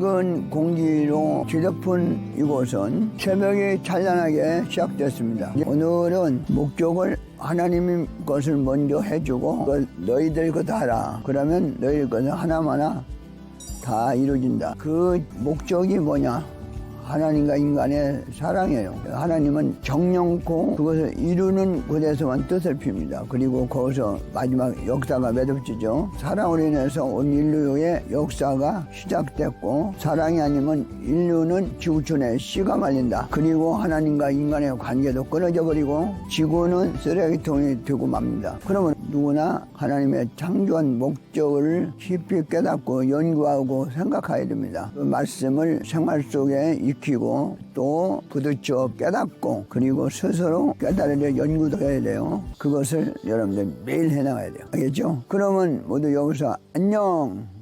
맑은 공기로 뒤덮은 이곳은 새벽이 찬란하게 시작됐습니다. 오늘은 목적을 하나님이 것을 먼저 해주고 너희들 것 하라. 그러면 너희 것은 하나마나 다 이루어진다. 그 목적이 뭐냐? 하나님과 인간의 사랑이에요. 하나님은 정령코 그것을 이루는 곳에서만 뜻을 핍니다. 그리고 거기서 마지막 역사가 매듭지죠. 사랑으로 인해서 온 인류의 역사가 시작됐고 사랑이 아니면 인류는 지구촌에 씨가 말린다. 그리고 하나님과 인간의 관계도 끊어져 버리고 지구는 쓰레기통이 되고 맙니다. 그러면 누구나 하나님의 창조한 목적을 깊이 깨닫고 연구하고 생각해야 됩니다. 그 말씀을 생활 속에 익히고 또 부딪혀 깨닫고 그리고 스스로 깨달으려 연구도 해야 돼요. 그것을 여러분들 매일 해나가야 돼요. 알겠죠? 그러면 모두 여기서 안녕!